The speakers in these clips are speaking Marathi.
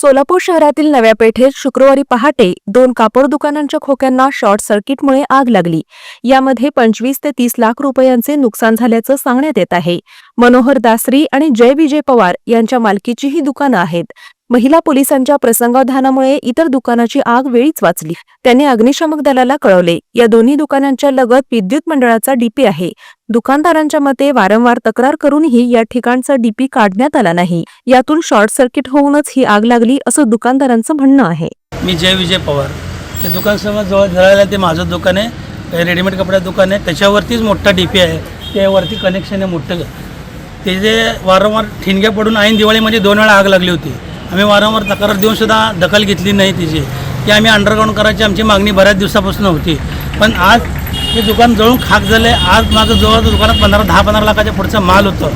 सोलापूर शहरातील नव्या पेठेत शुक्रवारी पहाटे दोन कापड दुकानांच्या खोक्यांना शॉर्ट सर्किटमुळे आग लागली. यामध्ये पंचवीस ते तीस लाख रुपयांचे नुकसान झाल्याचं सांगण्यात येत आहे. मनोहर दासरी आणि जय विजय पवार यांच्या मालकीची ही दुकानं आहेत. महिला पोलिसांच्या प्रसंगावधानामुळे इतर दुकानाची आग वेळीच वाचली. त्यांनी अग्निशमक दलाला कळवले. या दोन्ही दुकानांच्या लगत विद्युत मंडळाचा डीपी आहे. दुकानदारांच्या मते वारंवार तक्रार करूनही या ठिकाणचा डीपी काढण्यात आला नाही. यातून शॉर्ट सर्किट होऊनच ही आग लागली असं दुकानदारांचं म्हणणं आहे. मी जय विजय पवार. ते दुकान समोर जवळ जवळ ते माझं दुकान आहे. रेडीमेड कपड्याचं दुकान आहे. त्याच्यावरतीच मोठा डीपी आहे. त्यावरती कनेक्शन आहे मोठं. ते जे वारंवार ठिणग्या पडून ऐन दिवाळीमध्ये दोन वेळा आग लागली होती. आम्ही वारंवार तक्रार देऊन सुद्धा दखल घेतली नाही तिची. की आम्ही अंडरग्राऊंड करायची आमची मागणी बऱ्याच दिवसापासून होती. पण आज हे दुकान जळून खाक झालं. आहे आज माझं जवळचं दुकानात पंधरा दहा पंधरा लाखाच्या पुढचं माल होतं.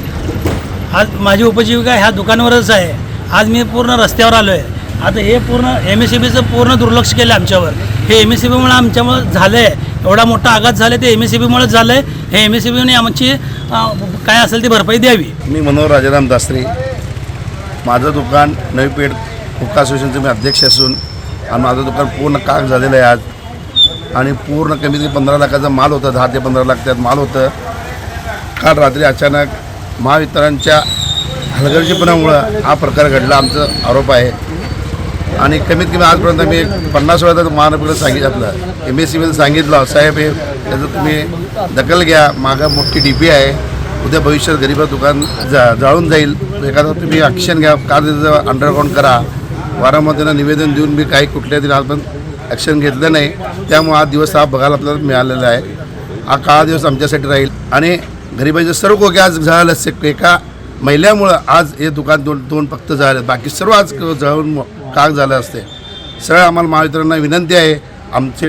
आज माझी उपजीविका ह्या दुकानावरच आहे. आज मी पूर्ण रस्त्यावर आलो आहे आता हे पूर्ण एम एस सी बीचं पूर्ण दुर्लक्ष केलं आमच्यावर. हे एम एस सी बीमुळे आमच्यामुळं झालं आहे एवढा मोठा आघात झाला ते एम एस सी बीमुळेच झालं आहे हे एम एस सी बीने आमची काय असेल ती भरपाई द्यावी. मी मनोहर राजाराम दासरे. माझं दुकान नवी पेठ हुक्का असोसिएशनचे मी अध्यक्ष असून आणि माझं दुकान पूर्ण काक झालेलं आहे आज. आणि पूर्ण कमीत कमी पंधरा लाखाचा माल होता दहा ते पंधरा लाख त्यात माल होतं. काल रात्री अचानक महावितरणच्या हलगर्जीपणामुळं हा प्रकार घडला आमचा आरोप आहे. आणि कमीत कमी आजपर्यंत मी एक पन्नास वेळा तर महानगरला सांगितलं आपलं. एम एस सी बीला सांगितलं साहेब हे त्याचं तुम्ही दखल घ्या मागं मोठी डी पी आहे. उद्या भविष्यात गरीबा दुकान जा जाळून जाईल. एखादा तुम्ही ॲक्शन घ्या का अंडरग्राऊंड करा. वारंवार त्यांना निवेदन देऊन मी काही कुठल्या आज पण ॲक्शन घेतलं नाही. त्यामुळे हा दिवस हा बघायला आपल्याला मिळालेला आहे. हा काळा दिवस आमच्यासाठी राहील. आणि गरिबांचे सर्व कोके आज झालं एका महिल्यामुळं आज हे दुकान दोन दोन फक्त झाले. बाकी सर्व आज जळून काग झालं असते. सरळ आम्हाला महावितरणला विनंती आहे. आमचे